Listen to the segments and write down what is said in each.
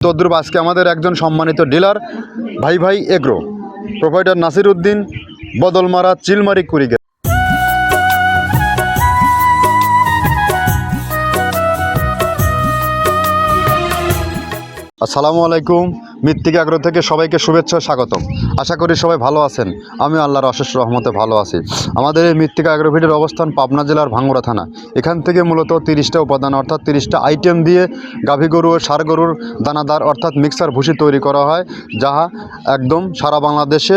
তদ্রুপ আজকে আমাদের একজন সম্মানিত dealer, Bhai Bhai agro. Provider Nasir Uddin, Badalmara, Chilmari কুড়িগে আসসালামু আলাইকুম। মৃত্তিকা আগ্রহ থেকে সবাইকে শুভেচ্ছা স্বাগতম। আশা করি সবাই ভালো আছেন। আমি আল্লাহর অশেষ রহমতে ভালো আছি। আমাদের এই মৃত্তিকা আগ্রোভিটের অবস্থান পাবনা জেলার ভাঙ্গুড়া থানা। এখান থেকে মূলত তিরিশটা উপাদান, অর্থাৎ তিরিশটা আইটেম দিয়ে গাভী গরু ও সার গরুর দানাদার, অর্থাৎ মিক্সার ভুসি তৈরি করা হয়, যাহা একদম সারা বাংলাদেশে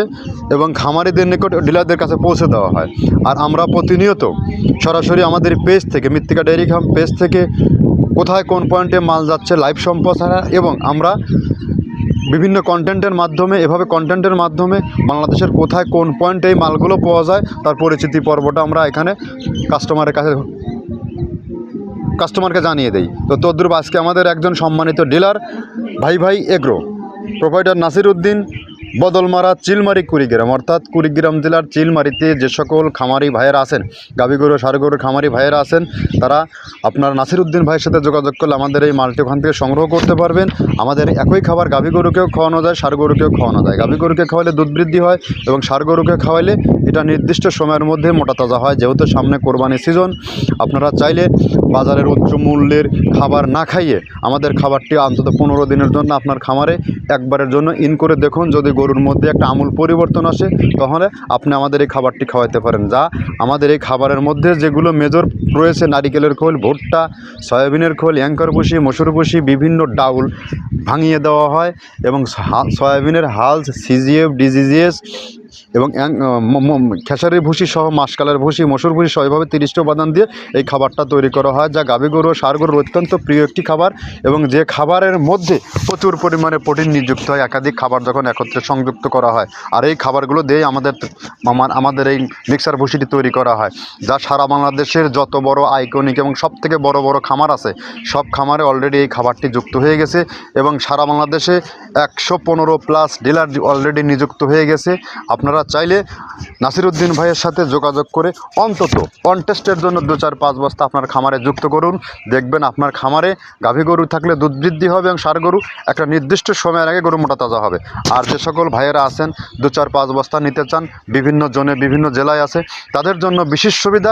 এবং খামারিদের নিকট ডিলারদের কাছে পৌঁছে দেওয়া হয়। আর আমরা প্রতিনিয়ত সরাসরি আমাদের পেজ থেকে, মৃত্তিকা ডেয়ারি ফার্ম পেজ থেকে কোথায় কোন পয়েন্টে মাল যাচ্ছে লাইভ সম্প্রচার এবং আমরা বিভিন্ন কন্টেন্টের মাধ্যমে, এভাবে কন্টেন্টের মাধ্যমে বাংলাদেশের কোথায় কোন পয়েন্টে এই মালগুলো পাওয়া যায়, তার পরিচিতি পর্বটা আমরা এখানে কাস্টমারের কাছে কাস্টমারকে জানিয়ে দেই। তো তদ্রুপ আজকে আমাদের একজন সম্মানিত dealer Bhai Bhai agro provider Nasir Uddin Badalmara Chilmari Kurigram, অর্থাৎ কুড়িগ্রাম জেলার চিলমারিতে যে সকল খামারি ভাইয়েরা আছেন গাভী গরু ষাড় খামারি ভাইয়েরা আছেন, তারা আপনার নাসির উদ্দিন ভাইয়ের সাথে যোগাযোগ করলে আমাদের এই মালটি ওখান থেকে সংগ্রহ করতে পারবেন। আমাদের একই খাবার গাভী গরুকেও খাওয়ানো যায় ষাড় গরুকেও খাওয়ানো যায়। গাভী গরুকে খাওয়ালে দুধ বৃদ্ধি হয় এবং ষাড় গরুকে খাওয়ালে এটা নির্দিষ্ট সময়ের মধ্যে মোটা তাজা হয়, যেহেতু সামনে কোরবানি সিজন। আপনারা চাইলে বাজারের উচ্চ মূল্যের খাবার না খাইয়ে আমাদের খাবারটি অন্তত পনেরো দিনের জন্য আপনার খামারে একবারের জন্য ইন করে দেখুন। যদি গরুর মধ্যে একটা আমূল পরিবর্তন আসে, তাহলে আপনি আমাদের এই খাবারটি খাওয়াতে পারেন। যা আমাদের এই খাবারের মধ্যে যেগুলো মেজর রয়েছে, নারিকেলের খোল, ভুট্টা, সয়াবিনের খোল অ্যাঙ্কর ভুসি মসুর ভুসি বিভিন্ন ডাউল ভাঙিয়ে দেওয়া হয় এবং সয়াবিনের হালস সিজিএফ ডিজিজিএস এবং খেসারির ভুসি সহ মাসকালের ভুসি, মসুর ভুসি সহ এভাবে তিরিশটা উপাদান দিয়ে এই খাবারটা তৈরি করা হয়, যা গাভী গরু ও ষাঁড় গরুর অত্যন্ত প্রিয় একটি খাবার এবং যে খাবারের মধ্যে প্রচুর পরিমাণে প্রোটিন নিযুক্ত হয়, একাধিক খাবার যখন একত্রে সংযুক্ত করা হয়। আর এই খাবারগুলো দিয়েই আমাদের আমাদের এই মিক্সার ভুসিটি তৈরি করা হয়, যা সারা বাংলাদেশের যত বড় আইকনিক এবং সব থেকে বড় বড় খামার আছে, সব খামারে অলরেডি এই খাবারটি যুক্ত হয়ে গেছে এবং সারা বাংলাদেশে একশো পনেরো প্লাস ডিলার অলরেডি নিযুক্ত হয়ে গেছে। আপনারা চাইলে নাসিরুদ্দিন ভাইয়ের সাথে যোগাযোগ করে অন্তত কন্টেস্টের জন্য দু চার পাঁচ বস্তা আপনার খামারে যুক্ত করুন। দেখবেন আপনার খামারে গাভী গরু থাকলে দুধ বৃদ্ধি হবে এবং সার গরু একটা নির্দিষ্ট সময়ের আগে গরু মোটা তাজা হবে। আর যে সকল ভাইয়েরা আছেন, দু চার পাঁচ বস্তা নিতে চান, বিভিন্ন জনে বিভিন্ন জেলায় আছে, তাদের জন্য বিশেষ সুবিধা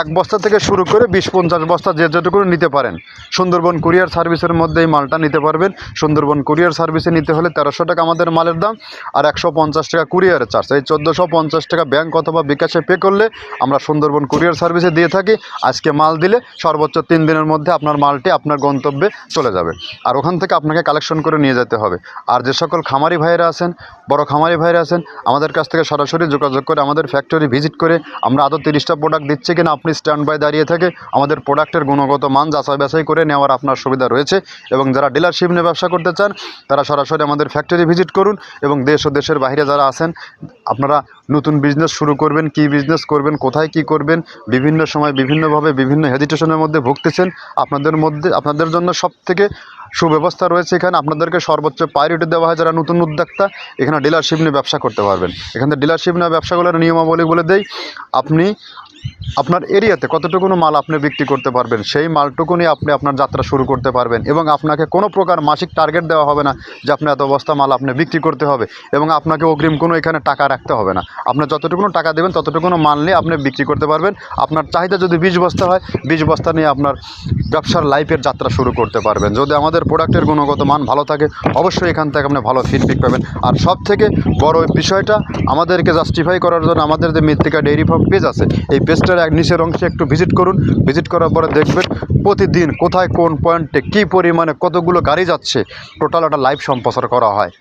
এক বস্তা থেকে শুরু করে বিশ পঞ্চাশ বস্তা যে যেটুকু নিতে পারেন। সুন্দরবন কুরিয়ার সার্ভিসের মধ্যে এই মালটা নিতে পারবেন। সুন্দরবন কুরিয়ার সার্ভিসে নিতে হলে তেরোশো টাকা আমাদের মালের দাম, আর একশো পঞ্চাশ টাকা কুরিয়ারের চার্জ। এই চোদ্দোশো পঞ্চাশ টাকা ব্যাংক অথবা বিকাশে পে করলে আমরা সুন্দরবন কুরিয়ার সার্ভিসে দিয়ে থাকি। আজকে মাল দিলে সর্বোচ্চ তিন দিনের মধ্যে আপনার মালটি আপনার গন্তব্যে চলে যাবে। আর ওখান থেকে আপনাকে কালেকশন করে নিয়ে যেতে হবে। আর যে সকল খামারি ভাইয়েরা আছেন, বড় খামারি ভাইয়েরা আছেন, আমাদের কাছ থেকে সরাসরি যোগাযোগ করে আমাদের ফ্যাক্টরি ভিজিট করে আমরা আদৌ তিরিশটা প্রোডাক্ট দিচ্ছি কিনা, আপনি স্ট্যান্ড বাই দাঁড়িয়ে থেকে আমাদের প্রোডাক্টের গুণগত মান যাচাই বাছাই করে নেওয়ার আপনার সুবিধা রয়েছে। এবং যারা ডিলারশিপ নিয়ে ব্যবসা করতে চান, তারা সরাসরি আমাদের ফ্যাক্টরি ভিজিট করুন এবং দেশ ও দেশের বাইরে যারা আছেন আপনারা নতুন বিজনেস শুরু করবেন, কি বিজনেস করবেন, কোথায় কি করবেন, বিভিন্ন সময় বিভিন্নভাবে বিভিন্ন হেজিটেশনের মধ্যে ভুগতেছেন, আপনাদের মধ্যে, আপনাদের জন্য সব থেকে সুব্যবস্থা রয়েছে এখানে। আপনাদেরকে সর্বোচ্চ প্রায়োরিটি দেওয়া হয় যারা নতুন উদ্যোক্তা, এখানে ডিলারশিপ নিয়ে ব্যবসা করতে পারবেন। এখানে ডিলারশিপ নিয়ে ব্যবসাগুলোর নিয়মাবলী বলে দেই, আপনি আপনার এরিয়াতে কতটুকুনো মাল আপনি বিক্রি করতে পারবেন? সেই মালটুকুনি আপনি আপনার যাত্রা শুরু করতে পারবেন এবং আপনাকে কোনো প্রকার মাসিক টার্গেট দেওয়া হবে না যে আপনি এত বস্তা মাল আপনি বিক্রি করতে হবে এবং আপনাকে অগ্রিম কোনো এখানে টাকা রাখতে হবে না। আপনার যতটুকুনো টাকা দেবেন, ততটুকুনো মাল নিয়ে আপনি বিক্রি করতে পারবেন। আপনার চাহিদা যদি বিশ বস্তা হয়, বিশ বস্তা নিয়ে আপনার ব্যবসার লাইফের যাত্রা শুরু করতে পারবেন। যদি আমাদের প্রোডাক্টের গুণগত মান ভালো থাকে, অবশ্যই এখান থেকে আপনি ভালো ফিডব্যাক পাবেন। আর সব থেকে বড় বিষয়টা আমাদেরকে জাস্টিফাই করার জন্য আমাদের যে মৃত্তিকা ডেইরি ফার্ম পেজ আছে, এই পেজটার এক নিচের অংশে একটু ভিজিট করুন। ভিজিট করার পরে দেখবেন প্রতিদিন কোথায় কোন পয়েন্টে কী পরিমাণে কতগুলো গাড়ি যাচ্ছে। টোটাল একটা লাইভ সম্প্রচার করা হয়।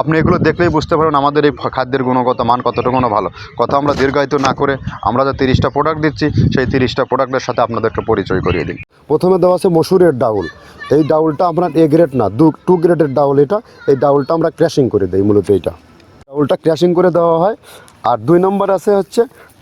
আপনি এগুলো দেখলেই বুঝতে পারবেন আমাদের এই খাদ্যের গুণগত মান কতটুকুনো ভালো। কথা আমরা দীর্ঘায়িত না করে আমরা যে তিরিশটা প্রোডাক্ট দিচ্ছি, সেই তিরিশটা প্রোডাক্টের সাথে আপনাদেরকে পরিচয় করিয়ে দিই। প্রথমে দেওয়া আছে মসুরের ডাউল। এই ডাউলটা আপনার এ গ্রেড না, দু টু গ্রেডের ডাউল এটা। এই ডাউলটা আমরা ক্র্যাশিং করে দিই, মূলত এইটা ডাউলটা ক্র্যাশিং করে দেওয়া হয়। আর দুই নম্বর আছে হচ্ছে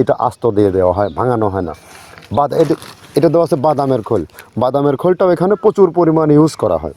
এটা আস্ত দিয়ে দেওয়া হয়, ভাঙানো হয় না। বাদ এটা দেওয়া আছে বাদামের খোল। বাদামের খোলটাও এখানে প্রচুর পরিমাণ ইউজ করা হয়।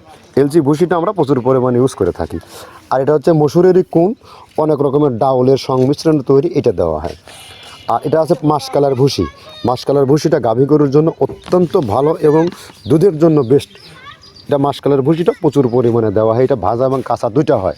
এলচি ভুসিটা আমরা প্রচুর পরিমাণে ইউজ করে থাকি। আর এটা হচ্ছে মসুরেরই কুন, অনেক রকমের ডাউলের সংমিশ্রণ তৈরি, এটা দেওয়া হয়। আর এটা আছে মাসকালার ভুসি মাসকালার ভুসিটা গাভী গরুর জন্য অত্যন্ত ভালো এবং দুধের জন্য বেস্ট এটা মাসকালার ভুসিটা প্রচুর পরিমাণে দেওয়া হয়, এটা ভাজা এবং কাঁচা দুইটা হয়।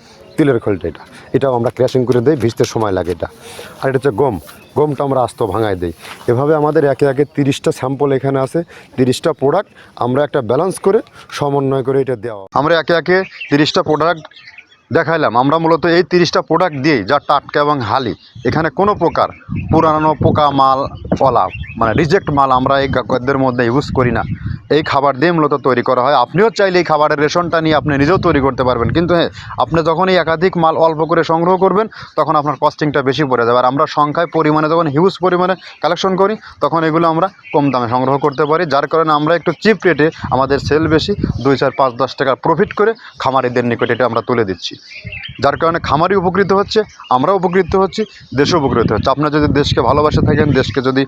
তিলের খোলটা এটা। এটাও আমরা ক্র্যাশিং করে দিই, ভিজতে সময় লাগে এটা। আর এটা হচ্ছে গম। গমটা আমরা আস্ত ভাঙায় দিই। এভাবে আমাদের একে একে তিরিশটা স্যাম্পল এখানে আছে, তিরিশটা প্রোডাক্ট আমরা একটা ব্যালেন্স করে সমন্বয় করে এটা দেওয়া আমরা একে একে তিরিশটা প্রোডাক্ট দেখাইলাম। আমরা মূলত এই তিরিশটা প্রোডাক্ট দিয়েই, যা টাটকা এবং হালি। এখানে কোনো প্রকার পুরানো পোকা মাল ফলা মানে রিজেক্ট মাল আমরা এই খাদ্যের মধ্যে ইউজ করি না। এই খাবার দিয়ে মূলত তৈরি করা হয়। আপনিও চাইলে এই খাবারের রেশনটা নিয়ে আপনি নিজেও তৈরি করতে পারবেন। কিন্তু হ্যাঁ আপনি যখন এই একাধিক মাল অল্প করে সংগ্রহ করবেন, তখন আপনার কস্টিংটা বেশি পড়ে যাবে। আর আমরা সংখ্যায় পরিমাণে, যখন হিউজ পরিমাণে কালেকশন করি, তখন এগুলো আমরা কম দামে সংগ্রহ করতে পারি। যার কারণে আমরা একটু চিপ রেটে আমাদের সেল বেশি, দুই চার পাঁচ দশ টাকার প্রফিট করে খামারিদের নিকটে এটা আমরা তুলে দিচ্ছি। যার কারণে খামারি উপকৃত হচ্ছে আমরা উপকৃত হচ্ছি, দেশও উপকৃত হচ্ছে। আপনারা যদি দেশকে ভালোবাসে থাকেন, দেশকে যদি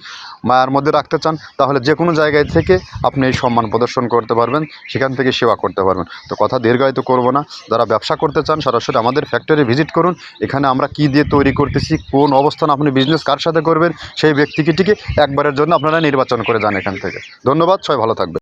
মায়ার মধ্যে রাখতে চান, তাহলে যে কোনো জায়গায় থেকে আপনি এই সম্মান প্রদর্শন করতে পারবেন, সেখান থেকে সেবা করতে পারবেন। তো কথা দীর্ঘায়িত করব না। যারা ব্যবসা করতে চান, সরাসরি আমাদের ফ্যাক্টরি ভিজিট করুন। এখানে আমরা কি দিয়ে তৈরি করতেছি, কোন অবস্থান আপনি বিজনেস কার সাথে করবেন, সেই ব্যক্তিটিকে একবারের জন্য আপনারা নির্বাচন করে যান এখান থেকে। ধন্যবাদ, সবাই ভালো থাকবে